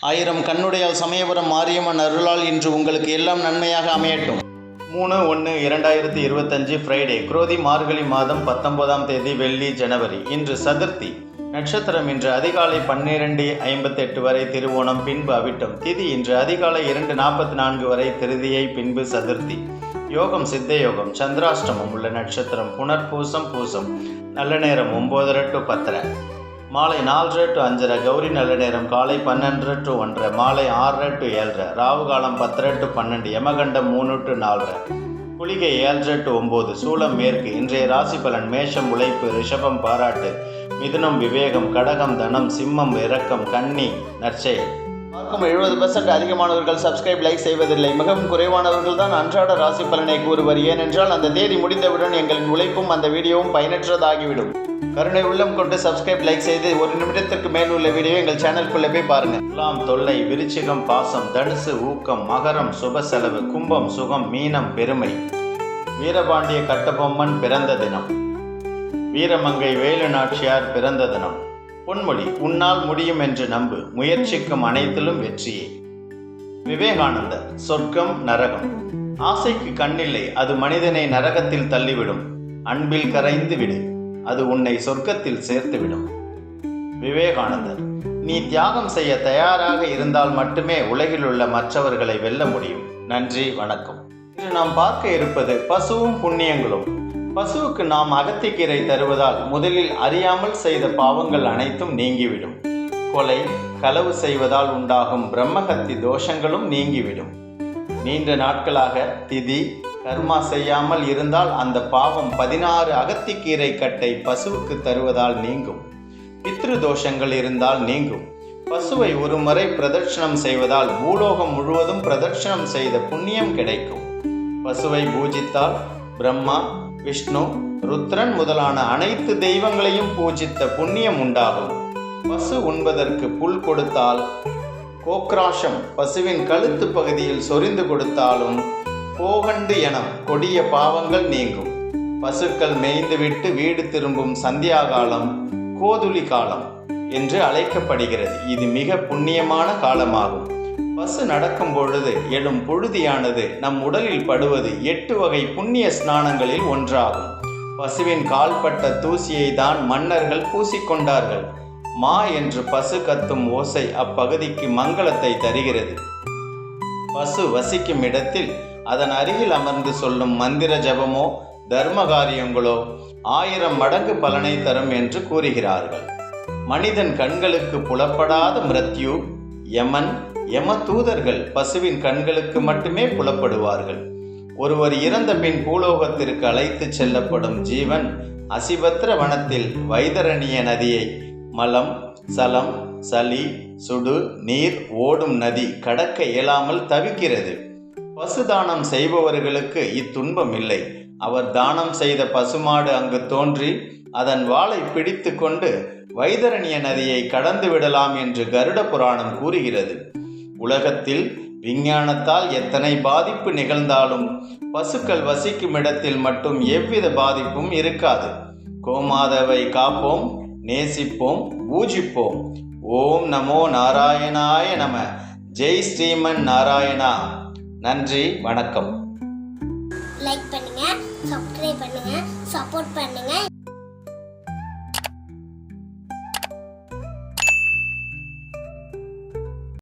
ஆயிரம் கண்ணுடையால் சமயபுரம் மாரியம்மன் அருளால் இன்று உங்களுக்கு எல்லாம் நன்மையாக அமையட்டும். மூணு ஒன்று இரண்டாயிரத்தி இருபத்தஞ்சு ஃப்ரைடே குரோதி மார்கழி மாதம் பத்தொன்பதாம் தேதி வெள்ளி ஜனவரி. இன்று சதுர்த்தி. நட்சத்திரம் இன்று அதிகாலை பன்னிரெண்டு ஐம்பத்தெட்டு வரை திருவோணம் பின்பு அவிட்டம். திதி இன்று அதிகாலை இரண்டு நாற்பத்தி நான்கு வரை திருதியை பின்பு சதுர்த்தி. யோகம் சித்த யோகம் சந்திராஷ்டமம் உள்ள நட்சத்திரம் புனர்பூசம் பூசம். நல்ல நேரம் ஒம்போதரை டு பத்தரை. மாலை நாலரை டு அஞ்சரை கௌரி நல்ல நேரம் காலை பன்னெண்டரை டு ஒன்றரை மாலை ஆறரை டு ஏழரை ராவு காலம் பத்தரை டு பன்னெண்டு யமகண்டம் மூணு டு நாலரை குளிகை ஏழரை டு ஒம்பது சூலம் மேற்கு இன்றைய ராசி பலன் மேஷம் உழைப்பு ரிஷபம் பாராட்டு மிதுனம் விவேகம் கடகம் தனம் சிம்மம் இரக்கம் கன்னி நற்செயல். பார்க்கும் எழுபது பெர்சன்ட் அதிகமானவர்கள் சப்ஸ்கிரைப் லைக் செய்வதில்லை. மிகவும் குறைவானவர்கள் தான் அன்றாட ராசி பலனை கூறுவர். ஏனென்றால் அந்த தேதி முடிந்தவுடன் எங்களின் உழைப்பும் அந்த வீடியோவும் பயனற்றதாகிவிடும். கருணை உள்ளம் கொண்டு சப்ஸ்கிரைப் லைக் செய்து ஒரு நிமிடத்திற்கு மேல் உள்ள வீடியோ எங்கள் சேனலுக்குள்ளே போய் பாருங்கள் எல்லாம் தொல்லை விருச்சிகம் பாசம் தனுசு ஊக்கம் மகரம் சுப செலவு கும்பம் சுகம் மீனம் பெருமை. வீரபாண்டிய கட்டபொம்மன் பிறந்த தினம். வீரமங்கை வேலு நாச்சியார் பிறந்த தினம். பொன்மொழி உன்னால் முடியும் என்று நம்பு. முயற்சிக்கும் அனைத்திலும் வெற்றியே. விவேகானந்தர் சொர்க்கம் நரகம். ஆசைக்கு கண்ணில்லை அது மனிதனை நரகத்தில் தள்ளிவிடும். அன்பில் கரைந்து விடு அது உன்னை சொர்க்கத்தில் சேர்த்துவிடும். விவேகானந்தர் நீ தியாகம் செய்ய தயாராக இருந்தால் மட்டுமே உலகில் உள்ள மற்றவர்களை வெல்ல முடியும். நன்றி வணக்கம். இன்று நாம் பார்க்க இருப்பது பசுவும் புண்ணியங்களும். பசுவுக்கு நாம் அகத்திக்கீரை தருவதால் முதலில் அறியாமல் செய்த பாவங்கள் அனைத்தும் நீங்கிவிடும். கொலை களவு செய்வதால் உண்டாகும் பிரம்மஹத்தி தோஷங்களும் நீங்கிவிடும். நீண்ட நாட்களாக திதி கர்மா செய்யாமல் இருந்தால் அந்த பாவம் பதினாறு அகத்திக்கீரை கட்டை பசுவுக்கு தருவதால் நீங்கும். பித்ரு தோஷங்கள் இருந்தால் நீங்கும். பசுவை ஒரு முறை பிரதட்சணம் செய்வதால் பூலோகம் முழுவதும் பிரதட்சணம் செய்த புண்ணியம் கிடைக்கும். பசுவை பூஜித்தால் பிரம்மா விஷ்ணு ருத்ரன் முதலான அனைத்து தெய்வங்களையும் பூஜித்த புண்ணியம் உண்டாகும். பசு உண்பதற்கு புல் கொடுத்தால் கோக்ராஷம் பசுவின் கழுத்து பகுதியில் சொரிந்து கொடுத்தாலும் போகண்டு என கொடிய பாவங்கள் நீங்கும். பசுக்கள் மேய்ந்துவிட்டு வீடு திரும்பும் சந்தியா காலம் கோதுளி காலம் என்று அழைக்கப்படுகிறது. இது மிக புண்ணியமான காலமாகும். பசு நடக்கும் பொழுது எழும் புழுதியானது நம் உடலில் படுவது எட்டு வகை புண்ணிய ஸ்நானங்களில் ஒன்றாகும். பசுவின் கால்பட்ட தூசியை தான் மன்னர்கள் பூசிக்கொண்டார்கள். மா என்று பசு கத்தும் ஓசை அப்பகுதிக்கு மங்களத்தை தருகிறது. பசு வசிக்கும் இடத்தில் அதன் அருகில் அமர்ந்து சொல்லும் மந்திர ஜபமோ தர்ம காரியங்களோ ஆயிரம் மடங்கு பலனை தரும் என்று கூறுகிறார்கள். மனிதன் கண்களுக்கு புலப்படாத மிருத்யு யமன் யம தூதர்கள் பசுவின் கண்களுக்கு மட்டுமே புலப்படுவார்கள். ஒருவர் இறந்த பின் பூலோகத்திற்கு அழைத்துச் செல்லப்படும் ஜீவன் அசிபத்திர வனத்தில் வைதரணிய நதியை மலம் சலம் சளி சுடு நீர் ஓடும் நதி கடக்க இயலாமல் தவிக்கிறது. பசு தானம் செய்பவர்களுக்கு இத்துன்பம் இல்லை. அவர் தானம் செய்த பசுமாடு அங்கு தோன்றி அதன் வாளை பிடித்து கொண்டு வைதரணிய நதியை கடந்து விடலாம் என்று கருட புராணம் கூறுகிறது. உலகத்தில் விஞ்ஞானத்தால் எத்தனை பாதிப்பு நிகழ்ந்தாலும் பசுக்கள் வசிக்கும் இடத்தில் மட்டும் எவ்வித பாதிப்பும் இருக்காது. கோமாதவை காப்போம் நேசிப்போம் பூஜிப்போம் ஓம் நமோ நாராயணாய நம. ஜெய் ஸ்ரீமன் நாராயணா. நன்றி வணக்கம். லைக் பண்ணுங்க சப்ஸ்கிரைப் பண்ணுங்க சப்போர்ட் பண்ணுங்க.